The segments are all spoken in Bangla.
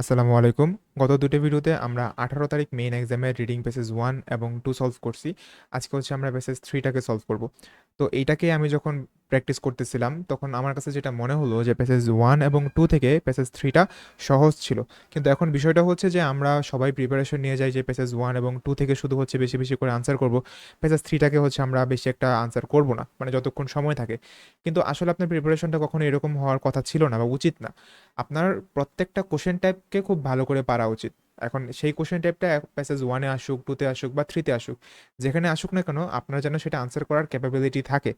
আসসালামু আলাইকুম। গত দুটো ভিডিওতে আমরা আঠারো তারিখ মেইন এক্সামের রিডিং পেসেজ ওয়ান এবং টু সলভ করছি। আজকে হচ্ছে আমরা পেসেজ থ্রিটাকে সলভ করব। তো এইটাকে আমি যখন প্র্যাকটিস করতেছিলাম, তখন আমার কাছে যেটা মনে হলো যে পেসেজ ওয়ান এবং টু থেকে পেসেজ থ্রিটা সহজ ছিল। কিন্তু এখন বিষয়টা হচ্ছে যে আমরা সবাই প্রিপারেশন নিয়ে যাই যে পেসেজ ওয়ান এবং টু থেকে শুধু হচ্ছে বেশি বেশি করে আনসার করব। পেসেজ থ্রিটাকে হচ্ছে আমরা বেশি একটা আনসার করব না মানে যতক্ষণ সময় থাকে। কিন্তু আসলে আপনার প্রিপারেশনটা কখনো এরকম হওয়ার কথা ছিল না বা উচিত না। আপনার প্রত্যেকটা কোশ্চেন টাইপকে খুব ভালো করে পারা উচিত। এখন সেই কোশ্চেন টাইপটা প্যাসেজ ওয়ানে আসুক টুতে আসুক বা থ্রিতে আসুক, যেখানে আসুক না কেন আপনার যেন সেটা আনসার করার ক্যাপাবিলিটি থাকে।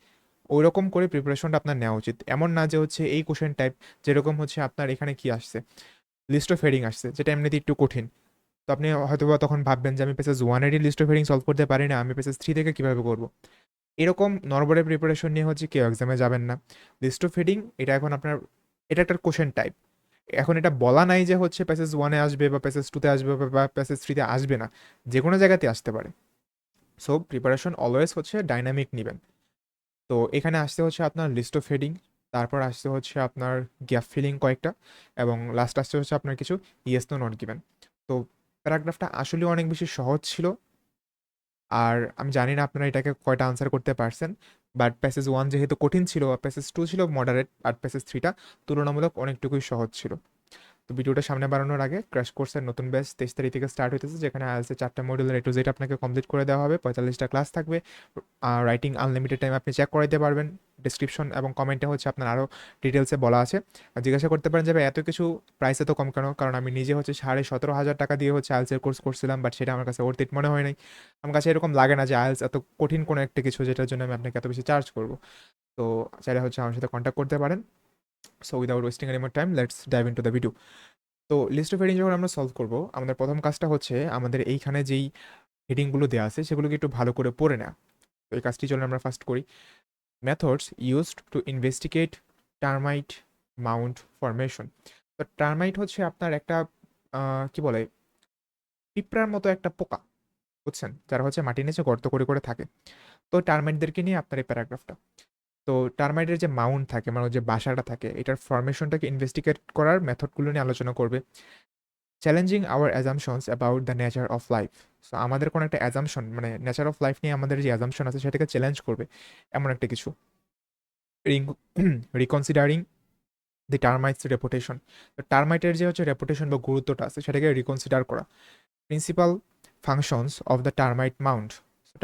ওই রকম করে প্রিপারেশনটা আপনার নেওয়া উচিত। এমন না যে হচ্ছে এই কোশ্চেন টাইপ যেরকম হচ্ছে আপনার এখানে কি আসছে। লিস্ট অফ হেডিং আসছে, যেটা এমনিতে একটু কঠিন। তো আপনি হয়তো বা তখন ভাববেন যে আমি পেসেজ ওয়ানেরই লিস্ট অফ হেডিং সলভ করতে পারি না, আমি পেসেজ থ্রি থেকে কীভাবে করব? এরকম নর্মালের প্রিপারেশন নিয়ে হচ্ছে কেউ এক্সামে যাবেন না। লিস্ট অফ হেডিং এটা এখন আপনার, এটা একটা কোশ্চেন টাইপ এখন এটা বলা নাই যে হচ্ছে প্যাসেজ ওয়ানে আসবে বা প্যাসেজ টুতে আসবে বা প্যাসেজ থ্রিতে আসবে না। যে কোনো জায়গাতে আসতে পারে। সো প্রিপারেশন অলওয়েজ হচ্ছে ডাইনামিক নেবেন। তো এখানে আসতে হচ্ছে আপনার লিস্ট অফ হেডিং তারপর আসতে হচ্ছে আপনার গ্যাপ ফিলিং কয়েকটা, এবং লাস্ট আসতে হচ্ছে আপনার কিছু ইয়েস নো নট গিভেন তো প্যারাগ্রাফটা আসলে অনেক বেশি সহজ ছিল। আর আমি জানি না আপনারা এটাকে কয়টা আনসার করতে পারছেন। বাট প্যাসেজ ওয়ান যেহেতু কঠিন ছিল প্যাসেজ টু ছিল মডারেট আর প্যাসেজ থ্রিটা তুলনামূলক অনেকটুকুই সহজ ছিল। তো ভিডিওটা সামনে বাড়ানোর আগে ক্র্যাশ কোর্সের নতুন ব্যাচ তেইশ তারিখ থেকে স্টার্ট হইতেছে, যেখানে আইএলসে চারটা মডিউলের রেটু যেটা আপনাকে কমপ্লিট করে দেওয়া হবে। পঁয়তাল্লিশটা ক্লাস থাকবে। রাইটিং আনলিমিটেড টাইম আপনি চেক করাইতে পারবেন। ডিসক্রিপশন এবং কমেন্টে হচ্ছে আপনার আরও ডিটেলসে বলা আছে। জিজ্ঞাসা করতে পারেন যে এত কিছু প্রাইস এত কম কেন? কারণ আমি নিজে হচ্ছে সাড়ে সতেরো হাজার টাকা দিয়ে হচ্ছে আইএলসের কোর্স করছিলাম বাট সেটা আমার কাছে অর্থিত মনে হয় নাই। আমার কাছে এরকম লাগে না যে আইএলস এত কঠিন কোনো একটা কিছু যেটার জন্য আমি আপনাকে এত বেশি চার্জ করব। তো চাইলে হচ্ছে আমার সাথে কন্ট্যাক্ট করতে পারেন। So without wasting any more time let's dive into the video তো লিস্ট অফ হেডিং যখন আমরা সলভ করব, আমাদের প্রথম কাজটা হচ্ছে আমাদের এইখানে যেই হেডিংগুলো দেওয়া আছে, সেগুলোকে একটু ভালো করে পড়ে নেওয়া তো এই কাজটি চলে আমরা ফার্স্ট করি। Methods used to investigate termite mount formation তো টার্মাইট হচ্ছে আপনার একটা কি বলে, পিঁপড়ার মতো একটা পোকা, বুঝছেন? যারা হচ্ছে মাটির নিচে গর্ত করে করে থাকে। তো টার্মাইটদেরকে নিয়ে আপনার এই প্যারাগ্রাফটা তো টার্মাইটের যে মাউন্ট থাকে মানে যে বাসাটা থাকে, এটার ফরমেশনটাকে ইনভেস্টিগেট করার মেথডগুলো নিয়ে আলোচনা করবে। Challenging our assumptions about the nature of life so আমাদের কোনো একটা অ্যাজামশন মানে নেচার অফ লাইফ নিয়ে আমাদের যে অ্যাজামশন আছে সেটাকে চ্যালেঞ্জ করবে এমন একটা কিছু। রিকনসিডারিং দি টার্মাইটস রেপুটেশন তো টার্মাইটের যে হচ্ছে রেপুটেশন বা গুরুত্বটা আছে সেটাকে রিকনসিডার করা। Principal functions of the termite mount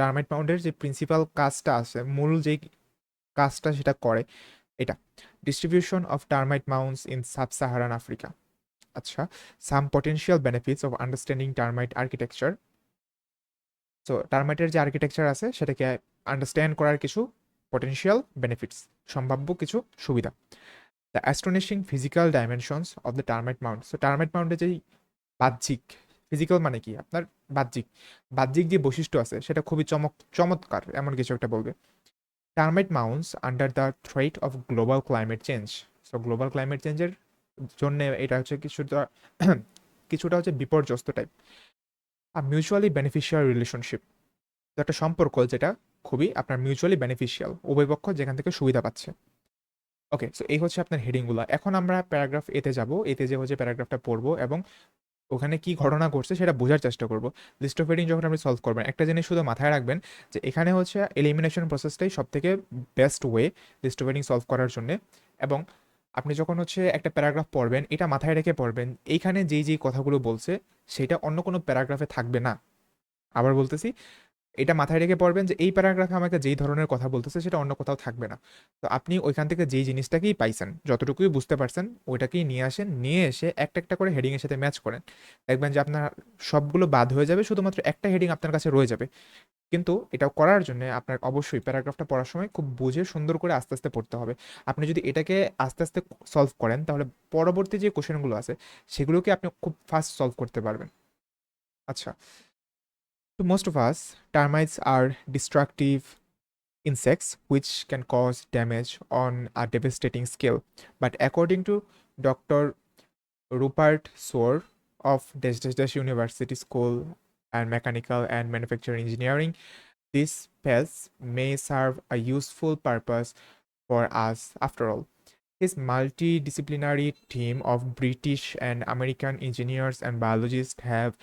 termite মাউন্টের যে প্রিন্সিপাল কাজটা আছে, মূল যেই কাজটা সেটা করে, এটা। Distribution of termite mounts in sub Saharan Africa আচ্ছা some potential benefits of understanding termite architecture so টার্মাইটের যে আর্কিটেকচার আছে, সেটাকে আন্ডারস্ট্যান্ড করার কিছু পটেন্সিয়াল বেনিফিটস সম্ভাব্য কিছু সুবিধা। The astonishing physical dimensions of the termite mount so termite মাউন্টের যেই বাহ্যিক ফিজিক্যাল মানে কি? আপনার বাহ্যিক। বাহ্যিক যে বৈশিষ্ট্য আছে, সেটা খুবই চমক, চমৎকার, এমন কিছু একটা বলবে। Termite mounts under the threat of global climate change so global climate চেঞ্জের জন্য এটা হচ্ছে কিছুটা কিছুটা হচ্ছে বিপর্যস্ত টাইপ আর মিউচুয়ালি বেনিফিশিয়াল রিলেশনশিপ একটা সম্পর্ক যেটা খুবই আপনার মিউচুয়ালি বেনিফিশিয়াল উভয় পক্ষ যেখান থেকে সুবিধা পাচ্ছে। ওকে সো এই হচ্ছে আপনার হেডিংগুলো এখন আমরা প্যারাগ্রাফ এতে যাব। এতে যে হচ্ছে প্যারাগ্রাফটা পড়ব এবং ওখানে কি ঘটনা ঘটছে সেটা বোঝার চেষ্টা করব। লিস্ট অফ হেডিং যখন আপনি সলভ করবেন, একটা জিনিস শুধু মাথায় রাখবেন যে এখানে হচ্ছে এলিমিনেশন প্রসেসটাই সব থেকে best way list of heading solve করার জন্য এবং আপনি যখন হচ্ছে একটা প্যারাগ্রাফ পড়বেন, এটা মাথায় রেখে পড়বেন, এইখানে যেই যেই কথাগুলো বলছে, সেটা অন্য কোনো প্যারাগ্রাফে থাকবে না। আবার বলতেছি এটা মাথায় রেখে পড়বেন যে এই প্যারাগ্রাফে আমাকে যেই ধরনের কথা বলতেছে সেটা অন্য কোথাও থাকবে না। তো আপনি ওইখান থেকে যেই জিনিসটাকেই পাইছেন, যতটুকুই বুঝতে পারছেন, ওইটাকেই নিয়ে আসেন, নিয়ে এসে একটা একটা করে হেডিংয়ের সাথে ম্যাচ করেন। দেখবেন যে আপনার সবগুলো বাদ হয়ে যাবে, শুধুমাত্র একটা হেডিং আপনার কাছে রয়ে যাবে। কিন্তু এটা করার জন্য আপনার অবশ্যই প্যারাগ্রাফটা পড়ার সময় খুব বুঝে সুন্দর করে আস্তে আস্তে পড়তে হবে। আপনি যদি এটাকে আস্তে আস্তে সলভ করেন, তাহলে পরবর্তী যে কোশ্চেনগুলো আছে, সেগুলোকে আপনি খুব ফাস্ট সলভ করতে পারবেন। আচ্ছা To most of us, termites are destructive insects which can cause damage on a devastating scale. But according to Dr. Rupert Soar of Dash Dash Dash University School and Mechanical and Manufacturing Engineering, these pests may serve a useful purpose for us after all. His multidisciplinary team of British and American engineers and biologists have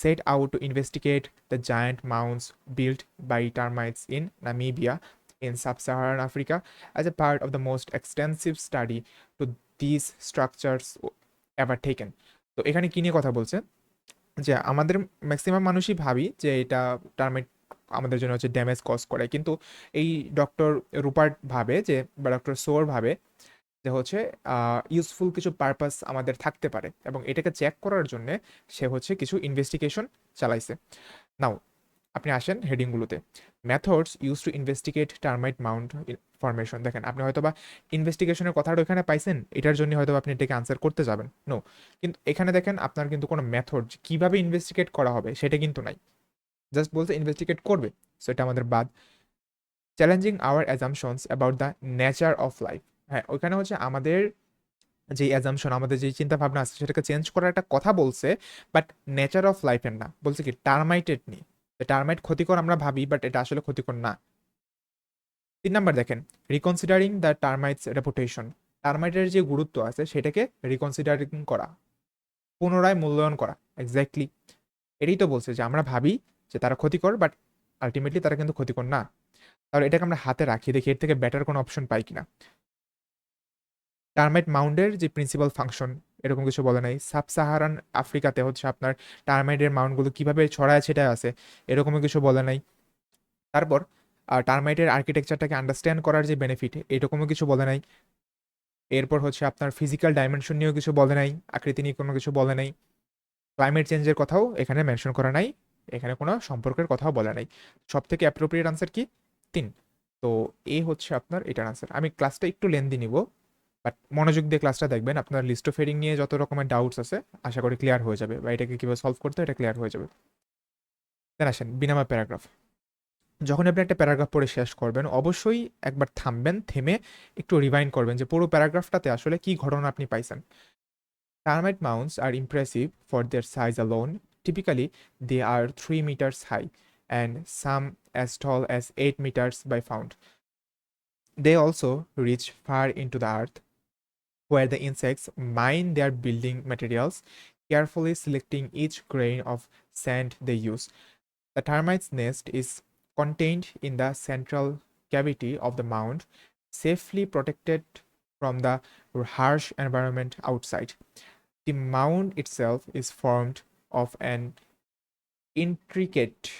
set out to investigate the giant mounds built by termites in Namibia in sub-Saharan Africa as a part of the most extensive study to these structures ever taken. তো এখানে কি নিয়ে কথা বলছে যে আমাদের ম্যাক্সিমাম মানুষই ভাবি যে এটা টার্মাইট আমাদের জন্য হচ্ছে ড্যামেজ কজ করে কিন্তু এই ডক্টর রুপার্ট ভাবে যে বা ডক্টর সোর ভাবে যে হচ্ছে ইউজফুল কিছু পারপাস আমাদের থাকতে পারে এবং এটাকে চেক করার জন্য সে হচ্ছে কিছু ইনভেস্টিগেশন চালাইছে। নাও আপনি আসেন হেডিংগুলোতে methods use to investigate termite mount formation দেখেন, আপনি হয়তো বা ইনভেস্টিগেশনের কথাটা ওইখানে পাইছেন, এটার জন্য হয়তো আপনি এটাকে আনসার করতে যাবেন। নো কিন্তু এখানে দেখেন আপনার কিন্তু কোনো মেথড কীভাবে ইনভেস্টিগেট করা হবে সেটা কিন্তু নাই। জাস্ট বলতে ইনভেস্টিগেট করবে সো এটা আমাদের বাদ। Challenging our assumptions about the nature of life হ্যাঁ ওইখানে হচ্ছে আমাদের যে অ্যাজামশন আমাদের যে চিন্তা ভাবনা আছে, সেটাকে চেঞ্জ করার একটা কথা বলছে বাট নেচার অফ লাইফের না। বলছে কি টার্মাইটেড নিয়ে টার্মাইট ক্ষতিকর আমরা ভাবি বাট এটা আসলে ক্ষতিকর না। তিন নাম্বার দেখেন রিকনসিডারিং দ্য টার্মাইটস রেপুটেশন টার্মাইটের যে গুরুত্ব আছে, সেটাকে রিকনসিডারিং করা, পুনরায় মূল্যায়ন করা এক্স্যাক্টলি এটাই তো বলছে যে আমরা ভাবি যে তারা ক্ষতিকর বাট আলটিমেটলি তারা কিন্তু ক্ষতিকর না। তাহলে এটাকে আমরা হাতে রাখি, দেখি এর থেকে বেটার কোনো অপশন পাই কিনা। টার্মাইট মাউন্ডের যে প্রিন্সিপাল ফাংশন এরকম কিছু বলে নাই। সাব সাহারান আফ্রিকাতে হচ্ছে আপনার টার্মাইটের মাউন্টগুলো কীভাবে ছড়ায় সেটা আছে এরকমও কিছু বলে নাই। তারপর টার্মাইটের আর্কিটেকচারটাকে আন্ডারস্ট্যান্ড করার যে বেনিফিট এরকমও কিছু বলে নাই। এরপর হচ্ছে আপনার ফিজিক্যাল ডাইমেনশন নিয়েও কিছু বলে নাই, আকৃতি নিয়ে কোনো কিছু বলে নাই। ক্লাইমেট চেঞ্জের কথাও এখানে মেনশন করা নাই, এখানে কোনো সম্পর্কের কথাও বলা নাই। সব থেকে অ্যাপ্রোপ্রিয়েট আনসার কি? তিন। তো এ হচ্ছে আপনার এটার আনসার আমি ক্লাসটা একটু লেন্দি নিব। বাট মনোযোগ দিয়ে ক্লাসটা দেখবেন। আপনার লিস্ট অফ ফেডিং নিয়ে যত রকমের ডাউটস আছে আশা করি ক্লিয়ার হয়ে যাবে। বা এটাকে কীভাবে সলভ করতে এটা ক্লিয়ার হয়ে যাবে। দেন আসেন বিনামা প্যারাগ্রাফ যখন আপনি একটা প্যারাগ্রাফ পড়ে শেষ করবেন অবশ্যই একবার থামবেন থেমে একটু রিভাইন্ড করবেন যে পুরো প্যারাগ্রাফটাতে আসলে কি ঘটনা আপনি পাইছেন। Termite mounts are impressive for their size alone typically they are three metres high and some as tall as 8 meters by found. They also reach far into the earth, where the insects mine their building materials, carefully selecting each grain of sand they use. The termite's nest is contained in the central cavity of the mound, safely protected from the harsh environment outside. The mound itself is formed of an intricate,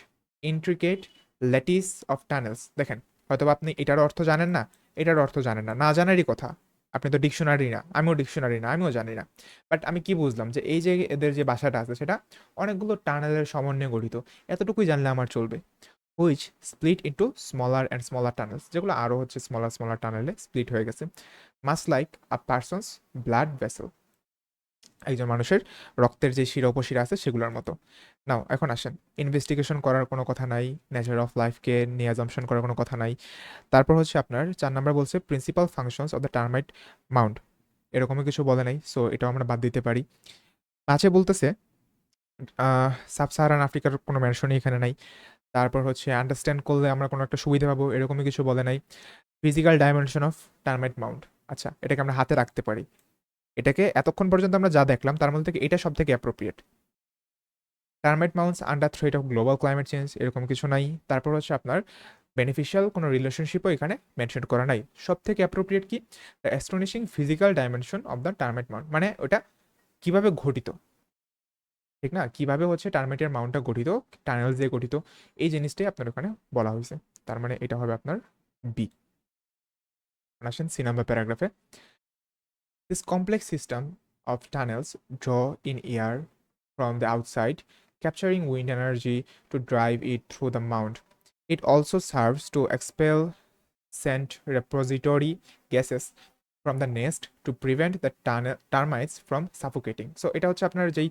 intricate lattice of tunnels দেখেন হয়তো আপনি এটার অর্থ জানেন না এটার অর্থ জানেন না না জানারই কথা আপনি তো ডিকশনারি না, আমিও ডিকশনারি না, আমিও জানি না। বাট আমি কি বুঝলাম যে এই যে এদের যে বাসাটা আছে সেটা অনেকগুলো টানেলের সমন্বয়ে গঠিত, এতটুকুই জানলে আমার চলবে। Which split into smaller and smaller tunnels যেগুলো আরও হচ্ছে স্মলার স্মলার টানেলে স্প্লিট হয়ে গেছে। Much like a person's blood vessel একজন মানুষের রক্তের যে শিরা উপশিরা আছে সেগুলোর মতো। নাও, এখন আসেন। ইনভেস্টিগেশন করার কোনো কথা নাই। নেচার অফ লাইফকে নিয়ে অ্যাজামশন করার কোনো কথা নাই। তারপর হচ্ছে আপনার, চার নাম্বার বলছে principal functions of the termite mount এরকমই কিছু বলে নাই সো এটাও আমরা বাদ দিতে পারি। পাঁচে বলতেছে সাব সাহারান আফ্রিকার কোনো মেনশনই এখানে নাই। তারপর হচ্ছে আন্ডারস্ট্যান্ড করলে আমরা কোনো একটা সুবিধা পাবো এরকমই কিছু বলে নাই। Physical dimension of termite mount আচ্ছা এটাকে আমরা হাতে রাখতে পারি। এটাকে এতক্ষণ পর্যন্ত আমরা যা দেখলাম, তার মধ্যে থেকে এটা সব থেকে appropriate termite mounts under threat of global climate change এরকম কিছু নাই। তারপর হচ্ছে আপনার বেনিফিশিয়াল কোনো রিলেশনশিপও এখানে মেনশন করা নাই। সব থেকে অ্যাপ্রোপ্রিয়েট কি? The astonishing physical dimension of the termite mount মানে ওটা কীভাবে ঘটিত ঠিক না? কীভাবে হচ্ছে টার্মাইটের মাউন্টটা গঠিত? টানেল দিয়ে গঠিত? এই জিনিসটাই আপনার ওখানে বলা হয়েছে। তার মানে এটা হবে আপনার বি আসেন সি নাম্বার প্যারাগ্রাফে This complex system of tunnels draw in air from the outside, capturing wind energy to drive it through the mound. It also serves to expel scent repository gases from the nest to prevent the termites from suffocating. So এটা হচ্ছে আপনার যেই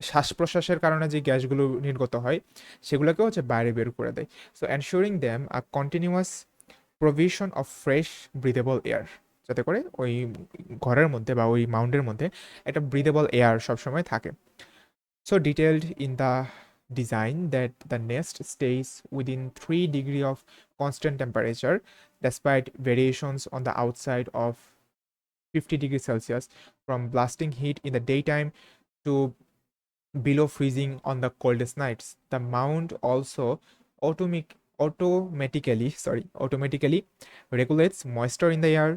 শ্বাস প্রশ্বাসের কারণে যে গ্যাসগুলো নির্গত হয় সেগুলোকে হচ্ছে বাইরে বের করে দেয় so ensuring them a continuous provision of fresh breathable air যাতে করে ওই ঘরের মধ্যে বা ওই মাউন্টের মধ্যে একটা ব্রিদেবল এয়ার সবসময় থাকে। So detailed in the design that the next stage within three degree of constant temperature despite variations on the outside of fifty degree Celsius from blasting heat in the day time to below freezing on the coldest nights the mount also atomic automatically sorry automatically regulates moisture in the air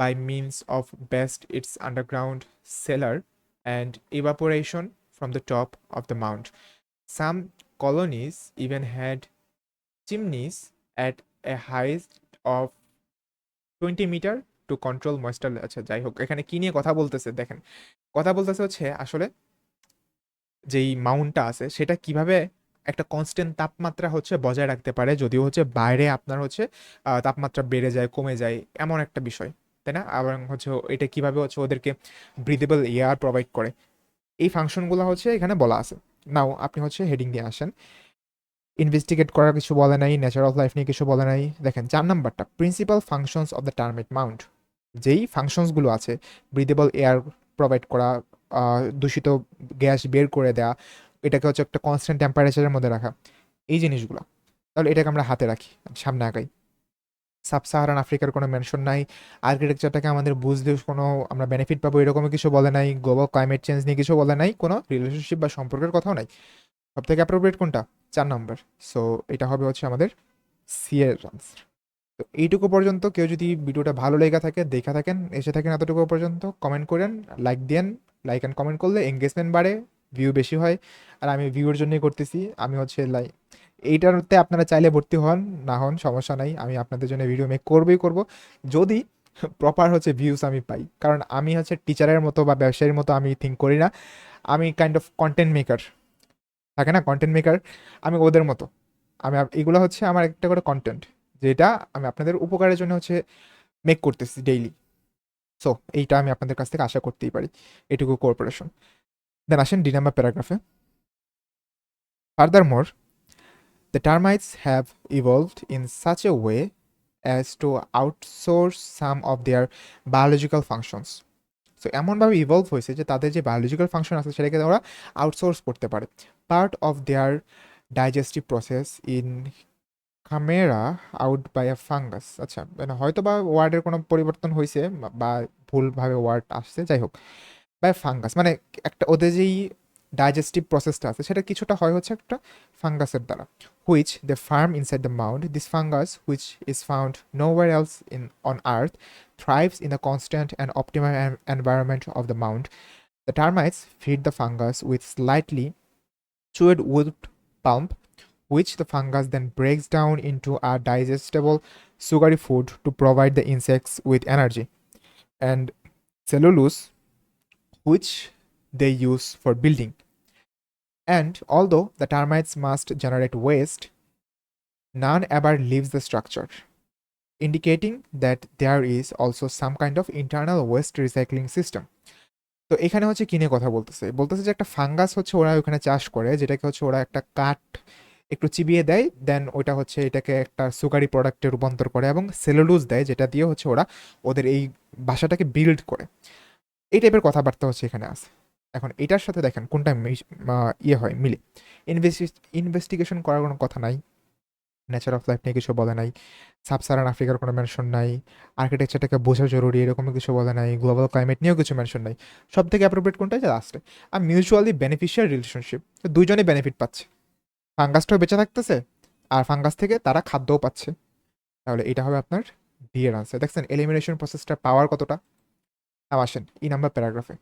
by means of best its underground cellar and evaporation from the top of the mound. Some colonies even had chimneys at a height of 20 metre to control moisture আচ্ছা যাই হোক, এখানে কি নিয়ে কথা বলতেছে, দেখেন। কথা বলতেছে হচ্ছে আসলে যেই মাউন্টটা আছে, সেটা কীভাবে একটা কনস্ট্যান্ট তাপমাত্রা হচ্ছে বজায় রাখতে পারে, যদিও হচ্ছে বাইরে আপনার হচ্ছে তাপমাত্রা বেড়ে যায়, কমে যায়, এমন একটা বিষয়। তাই না? আবার হচ্ছে এটা কীভাবে হচ্ছে ওদেরকে ব্রিদেবল এয়ার প্রোভাইড করে? এই ফাংশনগুলো হচ্ছে এখানে বলা আছে। নাও আপনি হচ্ছে হেডিং দিয়ে আসেন। ইনভেস্টিগেট করার কিছু বলে নাই নেচার অফ লাইফ নিয়ে কিছু বলে নাই। দেখেন চার নাম্বারটা principal functions of the termite mount যেই ফাংশনসগুলো আছে ব্রিদেবল এয়ার প্রোভাইড করা দূষিত গ্যাস বের করে দেওয়া এটাকে হচ্ছে একটা কনস্ট্যান্ট টেম্পারেচারের মধ্যে রাখা, এই জিনিসগুলো। তাহলে এটাকে আমরা হাতে রাখি, সামনে আগাই। সাব সাহারান আফ্রিকার কোনো মেনশন নাই। আর্কিটেকচারটাকে আমাদের বুঝতে কোনো আমরা বেনিফিট পাবো এরকম কিছু বলে নাই। গ্লোবাল ক্লাইমেট চেঞ্জ নিয়ে কিছু বলে নাই। কোনো রিলেশনশিপ বা সম্পর্কের কথাও নাই। সব থেকে অ্যাপ্রোপ্রিয়েট কোনটা? চার নম্বর সো এটা হবে হচ্ছে আমাদের সি এর আনসার তো এইটুকু পর্যন্ত কেউ যদি ভিডিওটা ভালো লেগে থাকে, দেখা থাকেন, এসে থাকেন এতটুকু পর্যন্ত কমেন্ট করেন লাইক দেন লাইক অ্যান্ড কমেন্ট করলে এঙ্গেজমেন্ট বাড়ে ভিউ বেশি হয়। আর আমি ভিউর জন্যই করতেছি। আমি হচ্ছে লাইক এইটারতে আপনারা চাইলে ভর্তি হন, না হন, সমস্যা নাই। আমি আপনাদের জন্য ভিডিও মেক করবই করব। যদি প্রপার হচ্ছে ভিউস আমি পাই, কারণ আমি হচ্ছে টিচারের মতো বা ব্যবসায়ীর মতো আমি থিঙ্ক করি না। আমি কাইন্ড অফ কন্টেন্ট মেকার থাকে না? কন্টেন্ট মেকার আমি ওদের মতো। আমি এগুলো হচ্ছে আমার একটা করে কন্টেন্ট যেটা আমি আপনাদের উপকারের জন্য হচ্ছে মেক করতেছি ডেইলি সো এইটা আমি আপনাদের কাছ থেকে আশা করতেই পারি। এটুকু কোঅপারেশন দেন আসেন D number প্যারাগ্রাফে furthermore the termites have evolved in such a way as to outsource some of their biological functions so এমনভাবে ইভলভ হয়েছে যে তাদের যে বায়োলজিক্যাল ফাংশন আছে সেটাকে ওরা আউটসোর্স করতে পারে। Part of their digestive process in খামেরা out by a fungus আচ্ছা মানে হয়তো বা ওয়ার্ডের কোনো পরিবর্তন হয়েছে বা ভুলভাবে ওয়ার্ড আসছে, যাই হোক। বাই ফাঙ্গাস মানে একটা ওদের যেই ডাইজেস্টিভ প্রসেসটা আছে সেটা কিছুটা হয় হচ্ছে একটা ফাঙ্গাসের দ্বারা which they farm inside the mount this fungus which is found nowhere else in on earth thrives in the constant and optimal en- environment of the mound. The termites feed the fungus with slightly chewed wood pulp, which the fungus then breaks down into a digestible sugary food to provide the insects with energy, and cellulose, which they use for building. And although the termites must generate waste, none ever leaves the structure indicating that there is also some kind of internal waste recycling system. তো এখানে হচ্ছে কিনে কথা বলতেছে? বলতেছে যে একটা ফাঙ্গাস হচ্ছে ওরা ওখানে চাষ করে যেটাকে হচ্ছে ওরা একটা কাঠ একটু চিবিয়ে দেয় দেন ওইটা হচ্ছে এটাকে একটা সুগারি প্রোডাক্টে রূপান্তর করে এবং সেলুলোজ দেয় যেটা দিয়ে হচ্ছে ওরা ওদের এই বাসাটাকে বিল্ড করে। এই টাইপের কথাবার্তা হচ্ছে এখানে আছে। এখন এটার সাথে দেখেন কোনটা ইয়ে হয়, মিলে। ইনভেস্টি ইনভেস্টিগেশন করার কোনো কথা নাই। নেচার অফ লাইফ নিয়ে কিছু বলে নাই। সাবসারান আফ্রিকার কোনো মেনশন নাই। আর্কিটেকচারটাকে বোঝা জরুরি, এরকম কিছু বলে নাই। গ্লোবাল ক্লাইমেট নিয়েও কিছু মেনশন নাই। সব থেকে অ্যাপ্রোপ্রিয়েট কোনটা যে লাস্টে আর মিউচুয়ালি বেনিফিশিয়াল রিলেশনশিপ দুইজনেই বেনিফিট পাচ্ছে। ফাঙ্গাসটাও বেঁচে থাকতেছে, আর ফাঙ্গাস থেকে তারা খাদ্যও পাচ্ছে। তাহলে এটা হবে আপনার ডি আনসার দেখছেন এলিমিনেশন প্রসেসটা পাওয়ার কতটা? আসেন ই নাম্বার প্যারাগ্রাফে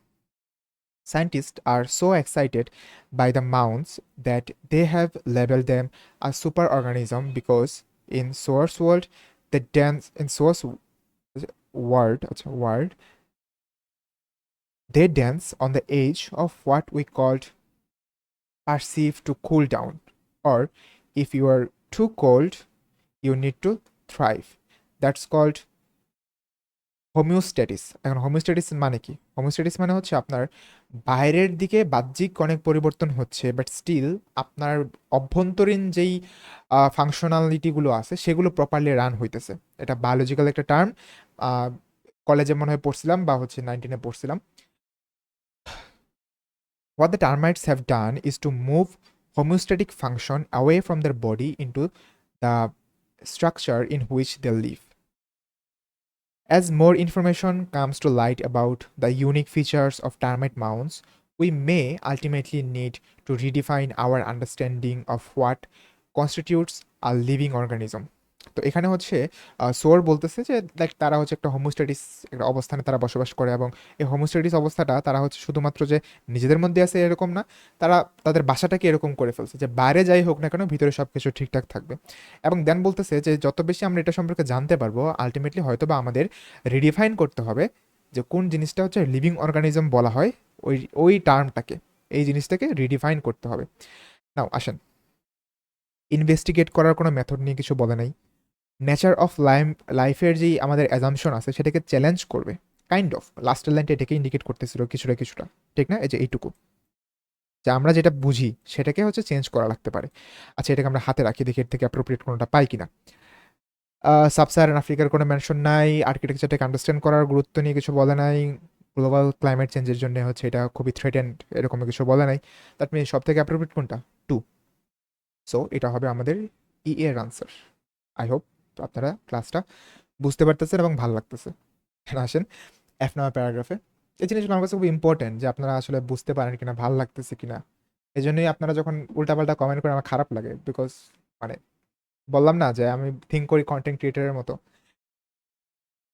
Scientists are so excited by the mounds that they have labeled them a superorganism because in source world the dance in source world আচ্ছা, world they dance on the edge of what we called perceive to cool down or if you are too cold you need to thrive that's called হোমিওস্ট্যাটিস এখন হোমিওস্ট্যাটিস মানে কি হোমিওস্ট্যাটিস মানে হচ্ছে আপনার বাইরের দিকে বাহ্যিক অনেক পরিবর্তন হচ্ছে বাট স্টিল আপনার অভ্যন্তরীণ যেই ফাংশনালিটিগুলো আছে, সেগুলো প্রপারলি রান হইতেছে এটা বায়োলজিক্যাল একটা টার্ম কলেজে মনে হয় পড়ছিলাম বা হচ্ছে নাইনটিনে পড়ছিলাম What the termites have done is to move homeostatic function away from their body into the structure in which they live. As more information comes to light about the unique features of termite mounds, we may ultimately need to redefine our understanding of what constitutes a living organism. তো এখানে হচ্ছে সোর বলতেছে যে লাইক তারা হচ্ছে একটা হোমোস্টেটিস একটা অবস্থানে তারা বসবাস করে এবং এই হোমোস্টেটিস অবস্থাটা তারা হচ্ছে শুধুমাত্র যে নিজেদের মধ্যে আছে এরকম না, তারা তাদের বাসাটাকে এরকম করে ফেলছে যে বাইরে যাই হোক না কেন ভিতরে সব কিছু ঠিকঠাক থাকবে। এবং দেন বলতেছে যে, যত বেশি আমরা এটা সম্পর্কে জানতে পারব আলটিমেটলি হয়তো বা আমাদের রিডিফাইন করতে হবে যে কোন জিনিসটা হচ্ছে লিভিং অর্গানিজম বলা হয়, ওই ওই টার্মটাকে এই জিনিসটাকে রিডিফাইন করতে হবে। নাও আসেন ইনভেস্টিগেট করার কোনো মেথড নিয়ে কিছু বলে নাই। নেচার অফ লাইম লাইফের যেই আমাদের অ্যাজামশন আছে, সেটাকে চ্যালেঞ্জ করবে। কাইন্ড অফ লাস্টের লাইনটা এটাকে ইন্ডিকেট করতেছিল কিছুটা কিছুটা। ঠিক না? এই যে এইটুকু। যে আমরা যেটা বুঝি, সেটাকে হচ্ছে চেঞ্জ করা লাগতে পারে। আচ্ছা এটাকে আমরা হাতে রাখি, দেখি এর থেকে অ্যাপ্রোপ্রিয়েট কোনোটা পাই কিনা। সাবসাহারান আফ্রিকার কোনো মেনশন নাই আর্কিটেকচারটাকে আন্ডারস্ট্যান্ড করার গুরুত্ব নিয়ে কিছু বলে নাই। গ্লোবাল ক্লাইমেট চেঞ্জের জন্য হচ্ছে এটা খুবই থ্রেটেন্ড এরকম কিছু বলে নাই। দ্যাট মিন সব থেকে অ্যাপ্রোপ্রিয়েট কোনটা? টু সো এটা হবে আমাদের ই এর আনসার আই হোপ আপনারা ক্লাসটা বুঝতে পারতেছেন এবং ভালো লাগতেছে। আসেন এফ নাম্বার প্যারাগ্রাফে এই জিনিসগুলো আমার কাছে খুব ইম্পর্টেন্ট যে আপনারা আসলে বুঝতে পারেন কিনা, ভালো লাগতেছে কিনা। এই জন্যই আপনারা যখন উল্টাপাল্টা কমেন্ট করে আমার খারাপ লাগে বিকজ মানে বললাম না যে আমি থিঙ্ক করি কন্টেন্ট ক্রিয়েটারের মতো।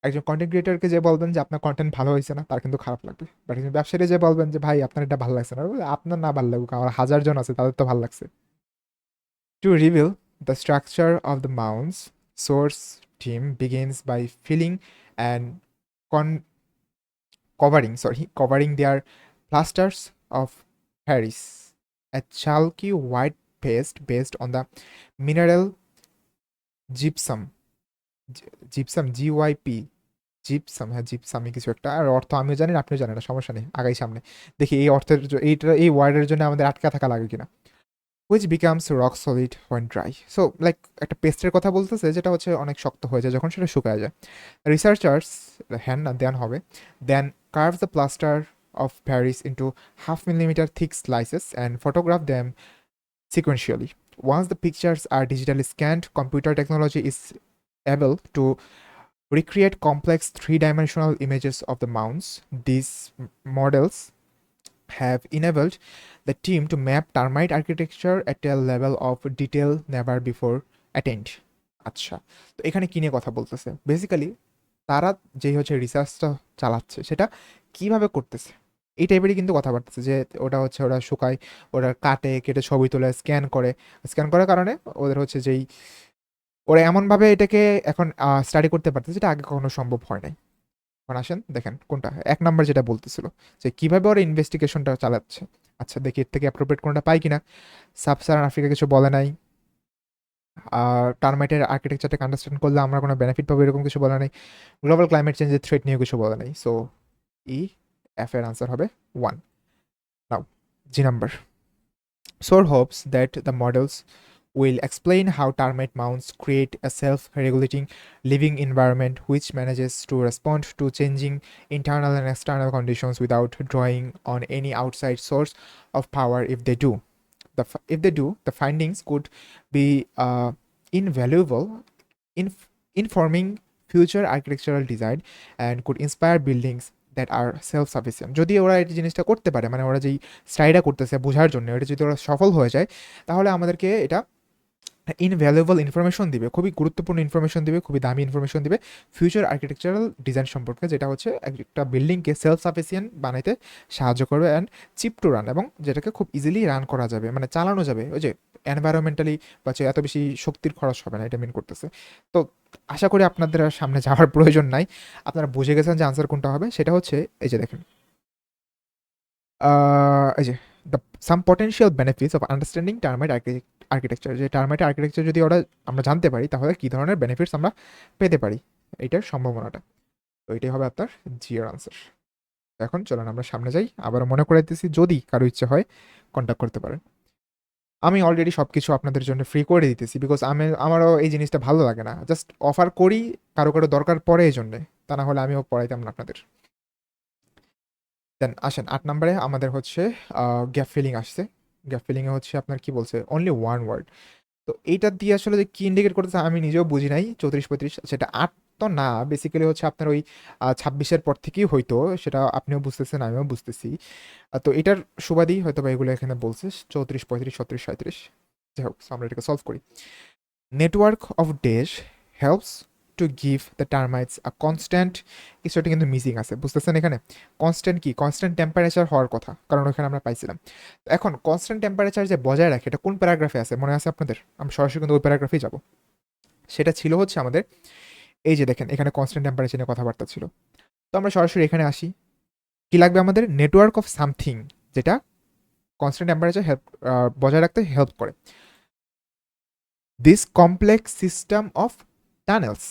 একজন কন্টেন্ট ক্রিয়েটারকে যে বলবেন যে আপনার কন্টেন্ট ভালো হয়েছে না, তার কিন্তু খারাপ লাগবে। বাট একজন ব্যবসায়ী যে বলবেন যে, ভাই, আপনার এটা ভালো লাগছে না। আপনার না ভালো লাগুক, আমার হাজার জন আছে, তাদের তো ভালো লাগছে। To reveal the structure of the mounts source team begins by filling and con- covering sorry covering their plasters of Paris a chalky white paste based on the mineral gypsum Gy- gypsum G Y P gypsum হ্যাঁ জিপসামই কিছু একটা আর অর্থ আমিও জানি না আপনিও জানেন না সমস্যা নেই আগাই সামনে দেখি এই অর্থের এইটা এই ওয়ার্ডের জন্য আমাদের আটকা থাকা লাগে কিনা Which becomes rock solid when dry so like একটা পেস্টের কথা বলতেছে যেটা হচ্ছে অনেক শক্ত হয়ে যায় যখন সেটা শুকায় যায় রিসার্চার্স হ্যান না দেন হবে then carve the plaster of Paris into half millimetre thick slices and photograph them sequentially. Once the pictures are digitally scanned, computer technology is able to recreate complex three dimensional images of the mounts. These m- models have enabled the team to map termite architecture at a level of detail never before attained. আচ্ছা তো এখানে কি নিয়ে কথা বলতেছে? বেসিক্যালি তারা যেই হচ্ছে রিসার্চটা চালাচ্ছে, সেটা কীভাবে করতেছে? এই টাইপেরই কিন্তু কথা বার্তাছে যে ওটা হচ্ছে, ওরা শুকায়, ওরা কাটে, কেটে ছবি তোলে স্ক্যান করে। স্ক্যান করার কারণে ওদের হচ্ছে যেই, ওরা এমনভাবে এটাকে এখন স্টাডি করতে পারতেছে যেটা আগে কখনো সম্ভব হয় নাই। এখন আসেন, দেখেন কোনটা এক নাম্বার যেটা বলতেছিল যে কীভাবে ওরা ইনভেস্টিগেশনটা চালাচ্ছে। আচ্ছা দেখি এর থেকে অ্যাপ্রোপ্রিয়েট কোনটা পাই কিনা। সাবসারান আফ্রিকা কিছু বলে নাই। আর টার্মাইটের আর্কিটেকচারটাকে আন্ডারস্ট্যান্ড করলে আমরা কোনো বেনিফিট পাবো এরকম কিছু বলা নেই। গ্লোবাল ক্লাইমেট চেঞ্জের থ্রেট নিয়ে কিছু বলা নেই। সো ই এফ এর আনসার হবে one now G number Soar hopes that the models will explain how termite mounds create a self regulating living environment which manages to respond to changing internal and external conditions without drawing on any outside source of power if they do. The, f- if they do, the findings could be uh, invaluable in informing future architectural design and could inspire buildings that are self sufficient যদি ওরা এই জিনিসটা করতে পারে মানে ওরা যেই স্টাডিটা করতেছে বোঝার জন্য এটা যদি ওরা সফল হয়ে যায় তাহলে আমাদেরকে এটা ইনভ্যালুয়েবল ইনফরমেশন দিবে, খুবই গুরুত্বপূর্ণ ইনফরমেশন দিবে, খুবই দামি ইনফরমেশন দিবে ফিউচার আর্কিটেকচারাল ডিজাইন সম্পর্কে, যেটা হচ্ছে একটা বিল্ডিংকে সেলফ সাফিসিয়েন্ট বানাইতে সাহায্য করবে অ্যান্ড চিপ টু রান এবং যেটাকে খুব ইজিলি রান করা যাবে মানে চালানো যাবে, ওই যে এনভায়রনমেন্টালি বা এত বেশি শক্তির খরচ হবে না, এটা মিন করতেছে। তো আশা করি আপনাদের আর সামনে যাওয়ার প্রয়োজন নাই। আপনারা বুঝে গেছেন যে আনসার কোনটা হবে, সেটা হচ্ছে, এই যে দেখেন এই যে the some potential benefits of understanding termite architecture যে টার্মাইট আর্কিটেকচার যদি ওরা, আমরা জানতে পারি, তাহলে কী ধরনের বেনিফিটস আমরা পেতে পারি? এইটার সম্ভাবনাটা। তো এটাই হবে আপনার জিয়ার আনসার এখন চলুন আমরা সামনে যাই। আবার মনে করে দিতেছি, যদি কারও ইচ্ছে হয় কন্ট্যাক্ট করতে পারেন। আমি অলরেডি সব কিছু আপনাদের জন্য ফ্রি করে দিতেছি বিকজ আমি, আমারও এই জিনিসটা ভালো লাগে না। জাস্ট অফার করি, কারও কারও দরকার পড়ে এই জন্যে। তা না হলে আমিও পড়াইতাম না আপনাদের। দেন আসেন, আট নম্বরে আমাদের হচ্ছে গ্যাপ ফিলিং আসছে। গ্যাপ ফিলিংয়ে হচ্ছে আপনার কি বলছে? অনলি ওয়ান ওয়ার্ড তো এইটা দিয়ে আসলে যে কি ইন্ডিকেট করতেছে আমি নিজেও বুঝি নাই, চৌত্রিশ পঁয়ত্রিশ, সেটা আট তো না বেসিক্যালি হচ্ছে আপনার ওই ছাব্বিশের পর থেকেই হয়তো সেটা আপনিও বুঝতেছেন, আমিও বুঝতেছি। তো এটার সুবাদেই হয়তো বা এগুলো এখানে বলছে, চৌত্রিশ পঁয়ত্রিশ, ছত্রিশ সাঁত্রিশ যাই হোক আমরা এটাকে সলভ করি। Network of dash helps to give the termites a constant কিছুটা কিন্তু মিসিং আছে, বুঝতেছেন এখানে? কনস্ট্যান্ট কি? কনস্ট্যান্ট টেম্পারেচার হওয়ার কথা, কারণ ওখানে আমরা পাইছিলাম। এখন কনস্ট্যান্ট টেম্পারেচার যে বজায় রাখে, এটা কোন প্যারাগ্রাফে আছে? মনে আছে আপনাদের? আমি সরাসরি কিন্তু ওই প্যারাগ্রাফেই যাব। সেটা ছিল হচ্ছে আমাদের, এই যে দেখেন, এখানে কনস্ট্যান্ট টেম্পারেচার নিয়ে কথাবার্তা ছিল। তো আমরা সরাসরি এখানে আসি। কি লাগবে আমাদের? নেটওয়ার্ক অফ সামথিং যেটা কনস্ট্যান্ট টেম্পারেচার হেল্প বজায় রাখতে হেল্প করে। This complex system of tunnels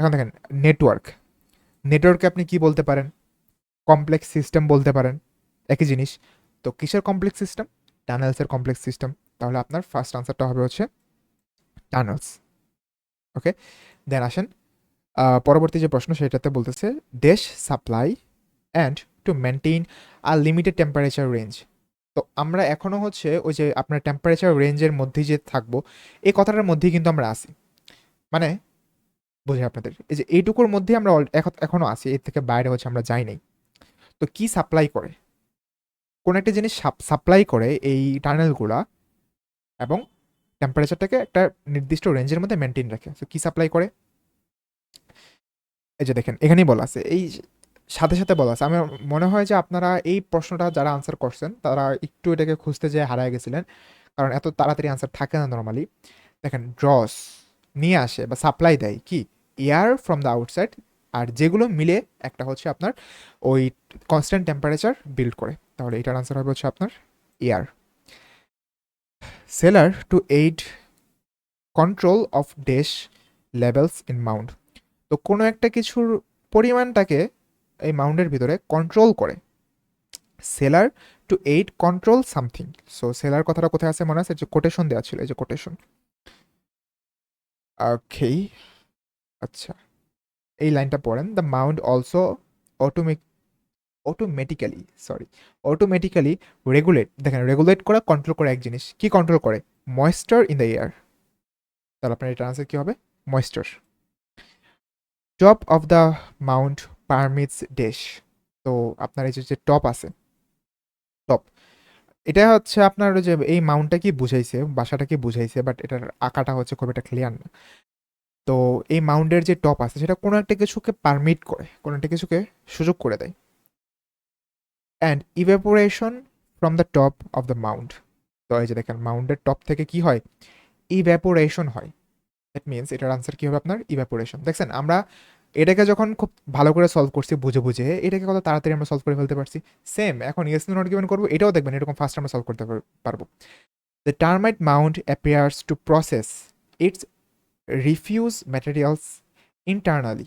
এখন দেখেন নেটওয়ার্ক নেটওয়ার্কে আপনি কি বলতে পারেন? কমপ্লেক্স সিস্টেম বলতে পারেন। একই জিনিস। তো কিসের কমপ্লেক্স সিস্টেম টানেলসের কমপ্লেক্স সিস্টেম তাহলে আপনার ফার্স্ট আনসারটা হবে হচ্ছে টানেলস ওকে দেন আসেন পরবর্তী যে প্রশ্ন, সেটাতে বলতেছে dash supply and to maintain R limited temperature range তো আমরা এখনও হচ্ছে ওই যে আপনার টেম্পারেচার রেঞ্জের মধ্যেই যে থাকব, এই কথাটার মধ্যেই কিন্তু আমরা আসি মানে বুঝি আপনাদের। এই যে এইটুকুর মধ্যে আমরা এখনও আসি এর থেকে বাইরে হচ্ছে আমরা যাই নাই। তো কি সাপ্লাই করে? কোন একটা জিনিস সাপ্লাই করে এই টানেলগুলা এবং টেম্পারেচারটাকে একটা নির্দিষ্ট রেঞ্জের মধ্যে মেনটেন রাখে। তো কি সাপ্লাই করে? এই যে দেখেন, এখানেই বলা আছে। এই সাথে সাথে বলা আছে। আমার মনে হয় যে আপনারা এই প্রশ্নটা যারা আনসার করছেন, তারা একটু এটাকে খুঁজতে যেয়ে হারায় গেছিলেন। কারণ এত তাড়াতাড়ি আনসার থাকে না নর্মালি দেখেন ড্রস নিয়ে আসে বা সাপ্লাই দেয় কি? এয়ার ফ্রম দ্য আউটসাইড আর যেগুলো মিলে একটা হচ্ছে আপনার ওই কনস্ট্যান্ট টেম্পারেচার বিল্ড করে। তাহলে এটার আনসার হবে হচ্ছে আপনার air cellar to aid control of dash levels in mount তো কোনো একটা কিছুর পরিমাণটাকে এই মাউন্টের ভিতরে কন্ট্রোল করে। Cellar to aid control something so cellar কথাটা কোথায় আছে মনে আছে? যে কোটেশন দেওয়া ছিল, এই যে কোটেশন ওকে আচ্ছা। এই লাইনটা পড়েন। The mount also automake automatically sorry automatically regulate দেখেন রেগুলেট করা কন্ট্রোল করে এক জিনিস। কি কন্ট্রোল করে? ময়েশ্চার ইন দ্য এয়ার তাহলে আপনার এটা আনসার কি হবে? Moisture top of the mount permits dash তো আপনার এই যে টপ আছে এটা হচ্ছে আপনার ওই যে এই মাউন্টটা কি বুঝাইছে, বাসাটা কি বুঝাইছে বাট এটার আঁকাটা হচ্ছে খুব একটা ক্লিয়ার না। তো এই মাউন্টের যে টপ আছে, সেটা কোনো একটা কিছুকে পারমিট করে, কোনো একটা কিছুকে সুযোগ করে দেয়। And evaporation from the top of the mount তো এই যে দেখেন মাউন্টের টপ থেকে কি হয়? ইভ্যাপোরেশন হয়। দ্যাট মিনস এটার আনসার কি হবে আপনার? ইভ্যাপোরেশন দেখছেন, আমরা এটাকে যখন খুব ভালো করে সলভ করছি বুঝে বুঝে, এটাকে কত তাড়াতাড়ি আমরা সলভ করে ফেলতে পারছি? সেম এখন ইয়েস নট গিভেন করব, এটাও দেখবেন এরকম ফার্স্ট আমরা সলভ করতে পারব। The termite mount appears to process its refuse materials internally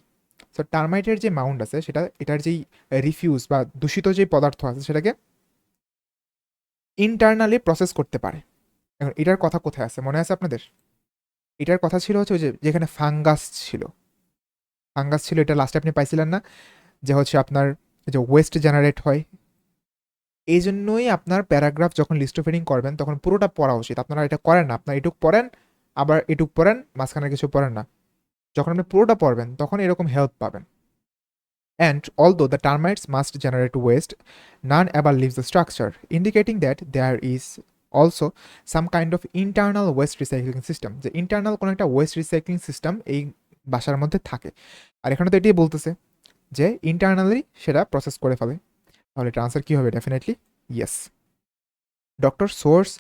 so টার্মাইটের যে মাউন্ট আছে, সেটা, এটার যেই রিফিউজ বা দূষিত যে পদার্থ আছে, সেটাকে ইন্টারনালি প্রসেস করতে পারে। এখন এটার কথা কোথায় আছে? মনে আছে আপনাদের? এটার কথা ছিল হচ্ছে যে, যেখানে ফাঙ্গাস ছিল। ফাঙ্গাস ছিল, এটা লাস্টে আপনি পাইছিলেন না, যে হচ্ছে আপনার যে ওয়েস্ট জেনারেট হয়। এই জন্যই আপনার প্যারাগ্রাফ যখন লিস্ট অফ করবেন, তখন পুরোটা পড়া উচিত। আপনারা এটা করেন না, আপনার এটুক পড়েন, আবার এটুক পড়েন, মাঝখানে কিছু পড়েন না। যখন আপনি পুরোটা পড়বেন, তখন এরকম হেল্প পাবেন। And although the termites must generate waste none ever leaves the structure indicating that there is also some kind of internal waste recycling system যে ইন্টারনাল কোনো একটা ওয়েস্ট রিসাইক্লিং সিস্টেম এই বাসার মধ্যে থাকে। আর এখানে তো এটাই বলতেছে যে ইন্টারনালি সেটা প্রসেস করে ফেলে। তাহলে এটা আনসার কী হবে? Definitely yes doctor source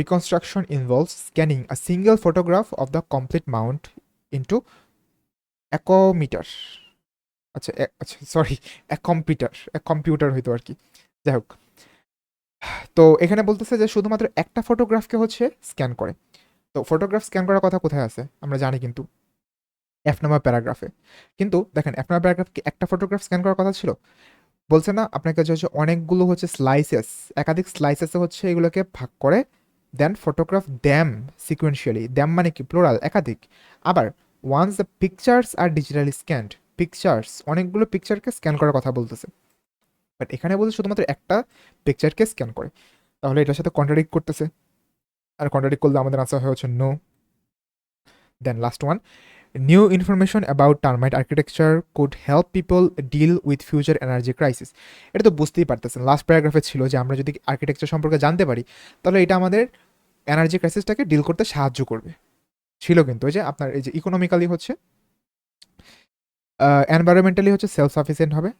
reconstruction involves scanning a single photograph of the complete mount into a computer আচ্ছা আচ্ছা সরি এক কম্পিউটার এক কম্পিউটার হইতো আর কি। যাই হোক। তো এখানে বলতেছে যে শুধুমাত্র একটা ফটোগ্রাফকে হচ্ছে স্ক্যান করে। তো ফটোগ্রাফ স্ক্যান করার কথা কোথায় আছে? আমরা জানি কিন্তু। এফ নাম্বার প্যারাগ্রাফে কিন্তু দেখেন এফ নাম্বার প্যারাগ্রাফ কি একটা ফটোগ্রাফ স্ক্যান করার কথা ছিল? বলছে না আপনার কাছে হচ্ছে অনেকগুলো হচ্ছে স্লাইসেস একাধিক স্লাইসেসে হচ্ছে এগুলোকে ভাগ করে দেন ফটোগ্রাফ দ্যাম সিকুয়েন্সিয়ালি দ্যাম মানে কি? প্লোরাল একাধিক। আবার once the pictures are digitally scanned pictures অনেকগুলো পিকচারকে স্ক্যান করার কথা বলতেছে। বাট এখানে বলছে শুধুমাত্র একটা পিকচারকে স্ক্যান করে। তাহলে এটার সাথে কন্ট্রাডিক্ট করতেছে। আর কন্ট্রাডিক্ট করলে আমাদের আনসার হয়ে হচ্ছে no then last one new information about termite architecture could help people deal with future energy crisis এটা তো বুঝতেই পারতেছেন। লাস্ট প্যারাগ্রাফে ছিল যে আমরা যদি আর্কিটেকচার সম্পর্কে জানতে পারি, তাহলে এটা আমাদের এনার্জি ক্রাইসিসটাকে ডিল করতে সাহায্য করবে। ছিল কিন্তু ওই যে আপনার এই যে ইকোনমিক্যালি হচ্ছে এনভায়রনমেন্টালি হচ্ছে সেলফ সাফিসিয়েন্ট হবে,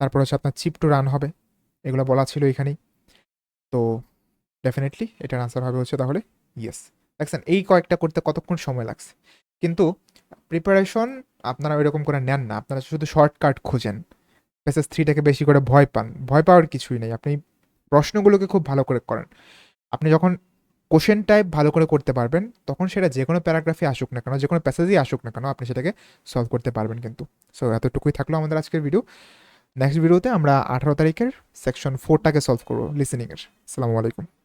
তারপর হচ্ছে আপনার চিপ টু রান হবে, এগুলো বলা ছিল এখানেই। তো ডেফিনেটলি এটার আনসার হবে হচ্ছে তাহলে ইয়েস দেখছেন, এই কয়েকটা করতে কতক্ষণ সময় লাগছে? কিন্তু প্রিপারেশন আপনারা ওইরকম করে নেন না। আপনারা শুধু শর্টকাট খোঁজেন। পেসেস থ্রিটাকে বেশি করে ভয় পান। ভয় পাওয়ার কিছুই নেই। আপনি প্রশ্নগুলোকে খুব ভালো করে করেন। আপনি যখন কোশ্চেন টাইপ ভালো করে করতে পারবেন, তখন সেটা যে কোনো প্যারাগ্রাফে আসুক না কেন, যে কোনো প্যাসেজই আসুক না কেন, আপনি সেটাকে সলভ করতে পারবেন কিন্তু। সো এতটুকুই থাকল আমাদের আজকের ভিডিও নেক্সট ভিডিওতে আমরা আঠারো তারিখের সেকশন ফোরটাকে সলভ করব লিসেনিংয়ের আসসালামু আলাইকুম